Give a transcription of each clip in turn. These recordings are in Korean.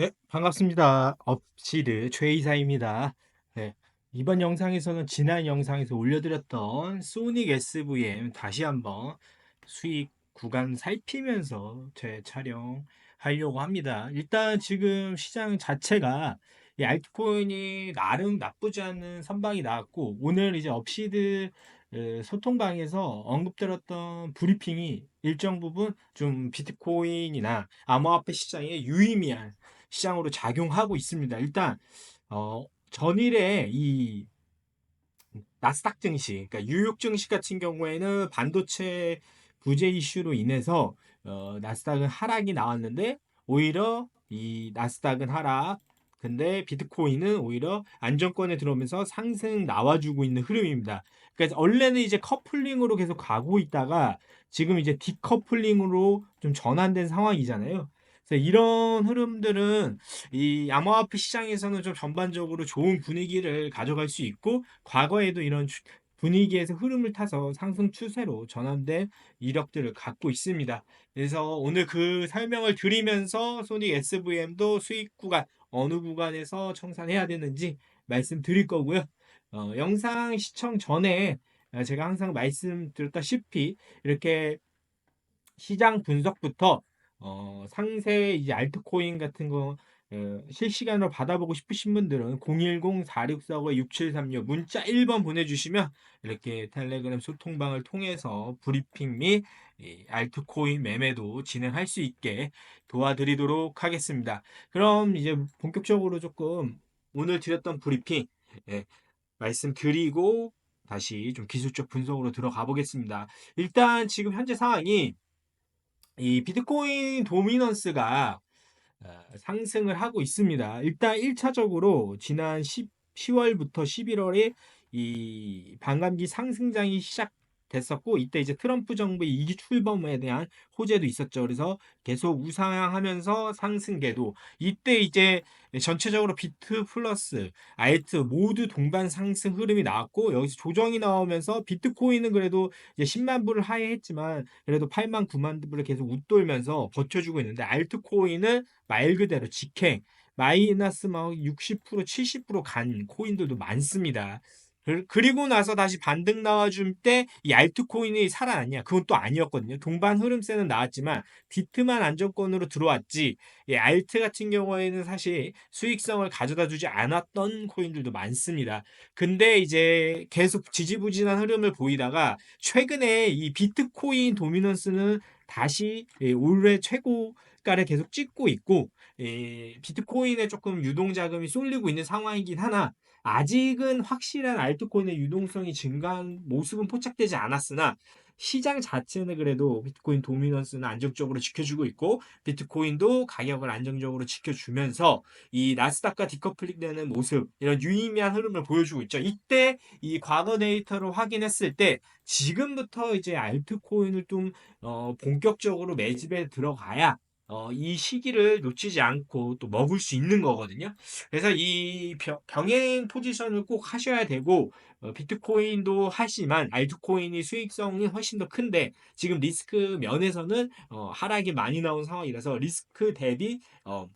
네, 반갑습니다. 업시드 최이사입니다. 네, 이번 영상에서는 지난 영상에서 올려드렸던 소닉 SVM 다시 한번 수익 구간 살피면서 재촬영하려고 합니다. 일단 지금 시장 자체가 이 알트코인이 나름 나쁘지 않은 선방이 나왔고 오늘 이제 업시드 어, 소통방에서 언급드렸던 브리핑이 일정 부분 좀 비트코인이나 암호화폐 시장에 유의미한 시장으로 작용하고 있습니다. 일단 어, 전일에 이 나스닥 증시, 그러니까 뉴욕 증시 같은 경우에는 반도체 부재 이슈로 인해서 어, 나스닥은 하락이 나왔는데 오히려 이 나스닥은 하락, 근데 비트코인은 오히려 안정권에 들어오면서 상승 나와주고 있는 흐름입니다. 그러니까 원래는 이제 커플링으로 계속 가고 있다가 지금 이제 디커플링으로 좀 전환된 상황이잖아요. 이런 흐름들은 이 암호화폐 시장에서는 좀 전반적으로 좋은 분위기를 가져갈 수 있고 과거에도 이런 분위기에서 흐름을 타서 상승 추세로 전환된 이력들을 갖고 있습니다. 그래서 오늘 그 설명을 드리면서 소닉 SVM도 수익 구간 어느 구간에서 청산해야 되는지 말씀드릴 거고요. 어, 영상 시청 전에 제가 항상 말씀드렸다시피 이렇게 시장 분석부터 어, 상세 이제 알트코인 같은 거 어, 실시간으로 받아보고 싶으신 분들은 010-4645-6736 문자 1번 보내주시면 이렇게 텔레그램 소통방을 통해서 브리핑 및 알트코인 매매도 진행할 수 있게 도와드리도록 하겠습니다. 그럼 이제 본격적으로 조금 오늘 드렸던 브리핑 예, 말씀드리고 다시 좀 기술적 분석으로 들어가 보겠습니다. 일단 지금 현재 상황이 이 비트코인 도미넌스가 어, 상승을 하고 있습니다. 일단 1차적으로 지난 10, 10월부터 11월에 이 반감기 상승장이 시작 됐었고 이때 이제 트럼프 정부의 이기 출범에 대한 호재도 있었죠. 그래서 계속 우상향하면서 상승 궤도 이때 이제 전체적으로 비트 플러스 알트 모두 동반 상승 흐름이 나왔고 여기서 조정이 나오면서 비트코인은 그래도 이제 10만 불을 하회했지만 그래도 8만 9만 불을 계속 웃돌면서 버텨주고 있는데 알트코인은 말 그대로 직행 마이너스 막 60% 70%간 코인들도 많습니다. 그리고 나서 다시 반등 나와줄 때 이 알트코인이 살아났냐? 그건 또 아니었거든요. 동반 흐름세는 나왔지만 비트만 안정권으로 들어왔지. 이 알트 같은 경우에는 사실 수익성을 가져다 주지 않았던 코인들도 많습니다. 근데 이제 계속 지지부진한 흐름을 보이다가 최근에 이 비트코인 도미넌스는 다시 올해 최고가를 계속 찍고 있고 비트코인에 조금 유동 자금이 쏠리고 있는 상황이긴 하나 아직은 확실한 알트코인의 유동성이 증가한 모습은 포착되지 않았으나 시장 자체는 그래도 비트코인 도미넌스는 안정적으로 지켜주고 있고 비트코인도 가격을 안정적으로 지켜주면서 이 나스닥과 디커플릭 되는 모습 이런 유의미한 흐름을 보여주고 있죠. 이때 이 과거 데이터를 확인했을 때 지금부터 이제 알트코인을 좀 어, 본격적으로 매집에 들어가야 어, 이 시기를 놓치지 않고 또 먹을 수 있는 거거든요. 그래서 이 병행 포지션을 꼭 하셔야 되고 어, 비트코인도 하지만 알트코인이 수익성이 훨씬 더 큰데 지금 리스크 면에서는 어, 하락이 많이 나온 상황이라서 리스크 대비 어,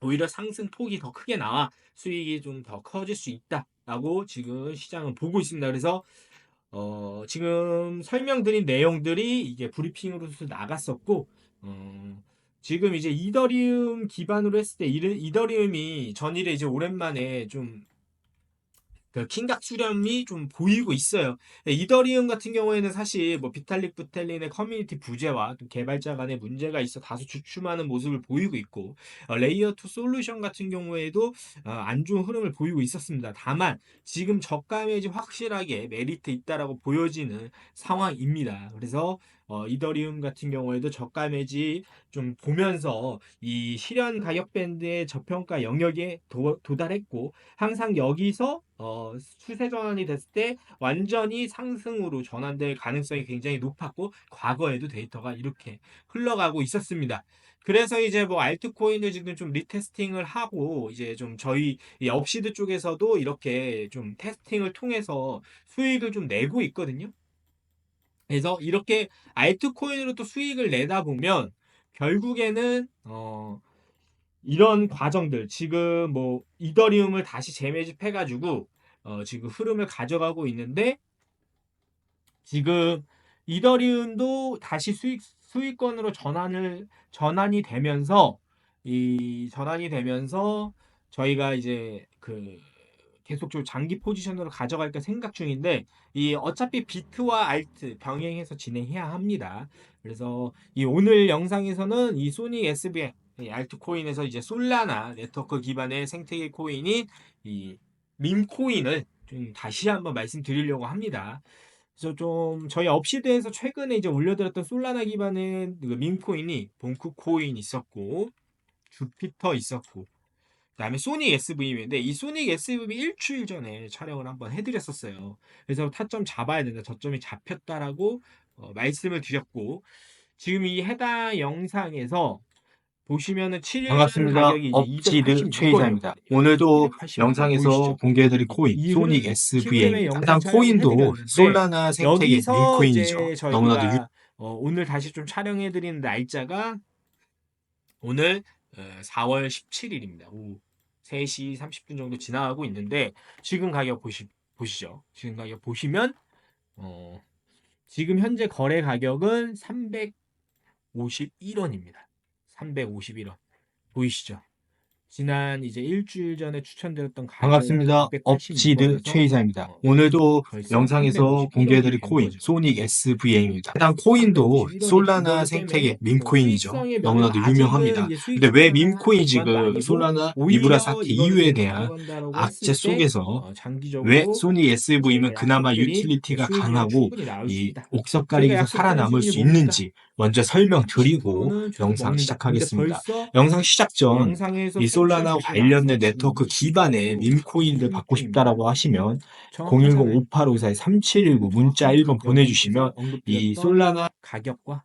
오히려 상승 폭이 더 크게 나와 수익이 좀 더 커질 수 있다라고 지금 시장은 보고 있습니다. 그래서 어, 지금 설명드린 내용들이 이게 브리핑으로서 나갔었고 어, 지금 이제 이더리움 기반으로 했을 때 이더리움이 전일에 이제 오랜만에 좀 그 킹각 수렴이 좀 보이고 있어요. 네, 이더리움 같은 경우에는 사실 뭐 비탈릭 부텔린의 커뮤니티 부재와 또 개발자 간의 문제가 있어 다소 주춤하는 모습을 보이고 있고 어, 레이어 2 솔루션 같은 경우에도 어, 안 좋은 흐름을 보이고 있었습니다. 다만 지금 저가 매지 확실하게 메리트 있다라고 보여지는 상황입니다. 그래서 어, 이더리움 같은 경우에도 저가 매지 좀 보면서 이 실현 가격 밴드의 저평가 영역에 도, 도달했고 항상 여기서 어, 추세 전환이 됐을 때 완전히 상승으로 전환될 가능성이 굉장히 높았고 과거에도 데이터가 이렇게 흘러가고 있었습니다. 그래서 이제 뭐 알트코인을 지금 좀 리테스팅을 하고 이제 좀 저희 이 업시드 쪽에서도 이렇게 좀 테스팅을 통해서 수익을 좀 내고 있거든요. 그래서 이렇게 알트코인으로 또 수익을 내다 보면 결국에는 어 이런 과정들 지금 뭐 이더리움을 다시 재매집해 가지고 어 지금 흐름을 가져가고 있는데 지금 이더리움도 다시 수익 수익권으로 전환을 전환이 되면서 이 전환이 되면서 저희가 이제 그 계속적으로 장기 포지션으로 가져갈까 생각 중인데 이 어차피 비트와 알트 병행해서 진행해야 합니다. 그래서 이 오늘 영상에서는 이 소닉 SBM 이 알트 코인에서 이제 솔라나 네트워크 기반의 생태계 코인인 이 밈코인을 좀 다시 한번 말씀드리려고 합니다. 그래서 좀 저희 업시드에서 최근에 이제 올려드렸던 솔라나 기반의 그 밈코인이 봉크 코인 있었고 주피터 있었고 그다음에 소닉 SV인데 이 소닉 SVB 일주일 전에 촬영을 한번 해드렸었어요. 그래서 타점 잡아야 된다. 저점이 잡혔다라고 어, 말씀을 드렸고 지금 이 해당 영상에서 보시면은 7일 반갑습니다. 업지드 286 최이사입니다. 원이거든요. 오늘도 286 영상에서 보이시죠? 공개해드릴 코인 이 소닉 SVM 해당 코인도 솔라나 생태계 저희가 너무나도 유... 어, 오늘 다시 좀 촬영해드리는 날짜가 오늘 어, 4월 17일입니다. 오후 3시 30분 정도 지나가고 있는데 지금 가격 보시, 보시죠. 지금 가격 보시면 어, 지금 현재 거래 가격은 351원입니다. 351원 보이시죠? 지난 이제 일주일 전에 추천드렸던 반갑습니다. 업지드 최이사입니다. 어, 오늘도 영상에서 351 공개해드릴 코인. 소닉 SVM입니다. 해당 코인도 351 원이 솔라나 그거기 생태계 밈코인이죠. 면은 너무나도 유명합니다. 근데 왜 밈코인이 그 아니고 솔라나 리브라 사태 이유에 좀 대한 악재 속에서 어, 왜 소닉 SVM은 그나마 유틸리티가 강하고 이 있다. 옥석 저희가 가리기에서 약속드린 살아남을 수? 있는지 먼저 설명드리고 10%는 계속 영상. 시작하겠습니다. 영상 시작 전 이 솔라나 관련된 네트워크 기반의 20% 밈코인들 받고 싶다라고 하시면 정확하잖아요. 010-5854-3719 문자 1번 보내주시면 이 솔라나 가격과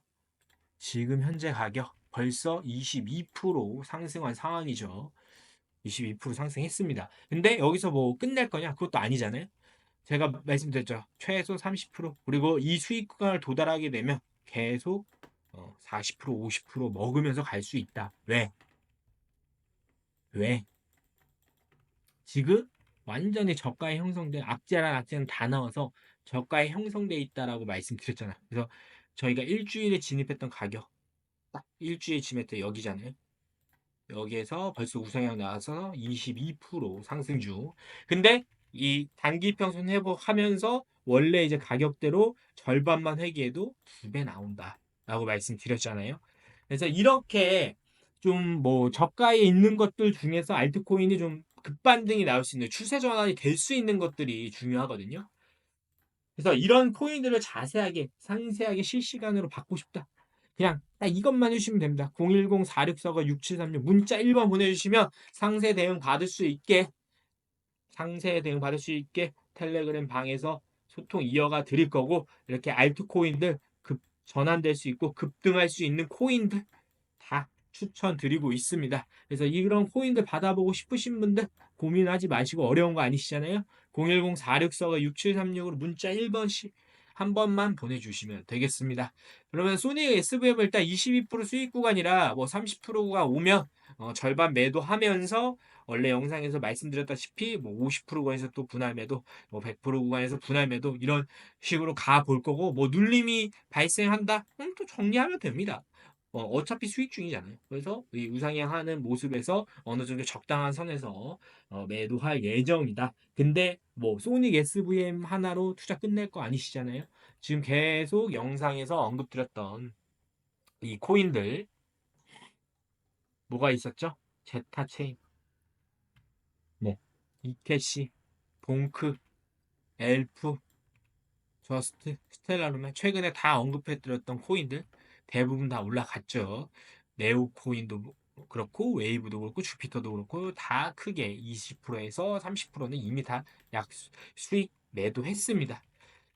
지금 현재 가격 벌써 22% 상승한 상황이죠. 22% 상승했습니다. 근데 여기서 뭐 끝낼 거냐? 그것도 아니잖아요. 제가 말씀드렸죠. 최소 30% 그리고 이 수익 구간을 도달하게 되면 계속 어, 40% 50% 먹으면서 갈 수 있다. 왜? 왜? 지금 완전히 저가에 형성된 악재란 악재는 다 나와서 저가에 형성돼 있다라고 말씀드렸잖아. 그래서 저희가 일주일에 진입했던 가격 딱 일주일에 진입했던 여기잖아요. 여기에서 벌써 우상향 나와서 22% 상승 중. 근데 이 단기 평선 회복하면서 원래 이제 가격대로 절반만 회귀해도 두 배 나온다 라고 말씀드렸잖아요. 그래서 이렇게 좀 뭐 저가에 있는 것들 중에서 알트코인이 좀 급반등이 나올 수 있는 추세 전환이 될 수 있는 것들이 중요하거든요. 그래서 이런 코인들을 자세하게 상세하게 실시간으로 받고 싶다. 그냥 딱 이것만 해주시면 됩니다. 010-4645-6736 문자 1번 보내주시면 상세 대응 받을 수 있게 상세 대응 받을 수 있게 텔레그램 방에서 소통 이어가 드릴 거고 이렇게 알트코인들 급 전환될 수 있고 급등할 수 있는 코인들 다 추천드리고 있습니다. 그래서 이런 코인들 받아보고 싶으신 분들 고민하지 마시고 어려운 거 아니시잖아요. 010-4645-6736으로 문자 1번씩 한 번만 보내주시면 되겠습니다. 그러면 소닉 SVM을 일단 22% 수익 구간이라 뭐 30%가 오면 어, 절반 매도하면서 원래 영상에서 말씀드렸다시피 뭐 50% 구간에서 또 분할 매도, 뭐 100% 구간에서 분할 매도 이런 식으로 가 볼 거고 뭐 눌림이 발생한다? 그럼 또 정리하면 됩니다. 어, 어차피 수익 중이잖아요. 그래서 이 우상향하는 모습에서 어느 정도 적당한 선에서 어, 매도할 예정이다. 근데 뭐 소닉 SVM 하나로 투자 끝낼 거 아니시잖아요. 지금 계속 영상에서 언급드렸던 이 코인들 뭐가 있었죠? 제타 체인, 뭐 이캐시, 봉크, 엘프, 저스트, 스텔라룸에 최근에 다 언급해드렸던 코인들 대부분 다 올라갔죠. 네오 코인도 그렇고 웨이브도 그렇고 주피터도 그렇고 다 크게 20%에서 30%는 이미 다 약 수익 매도했습니다.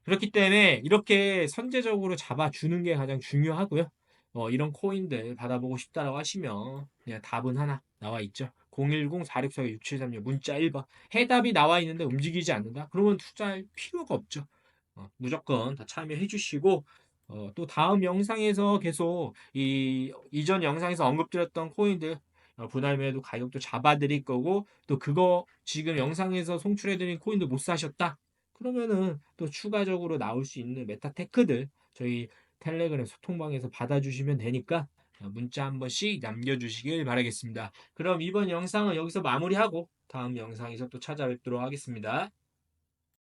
그렇기 때문에 이렇게 선제적으로 잡아주는 게 가장 중요하고요. 어, 이런 코인들 받아보고 싶다라고 하시면 그냥 답은 하나 나와 있죠. 010-4645-6736 문자 1번 해답이 나와 있는데 움직이지 않는다? 그러면 투자할 필요가 없죠. 어, 무조건 다 참여해 주시고 어, 또 다음 영상에서 계속 이 이전 영상에서 언급드렸던 코인들 어, 어, 분할 매도 가격도 잡아드릴 거고 또 그거 지금 영상에서 송출해드린 코인도 못 사셨다? 그러면은 또 추가적으로 나올 수 있는 메타테크들 저희 텔레그램 소통방에서 받아주시면 되니까 어, 문자 한 번씩 남겨주시길 바라겠습니다. 그럼 이번 영상은 여기서 마무리하고 다음 영상에서 또 찾아뵙도록 하겠습니다.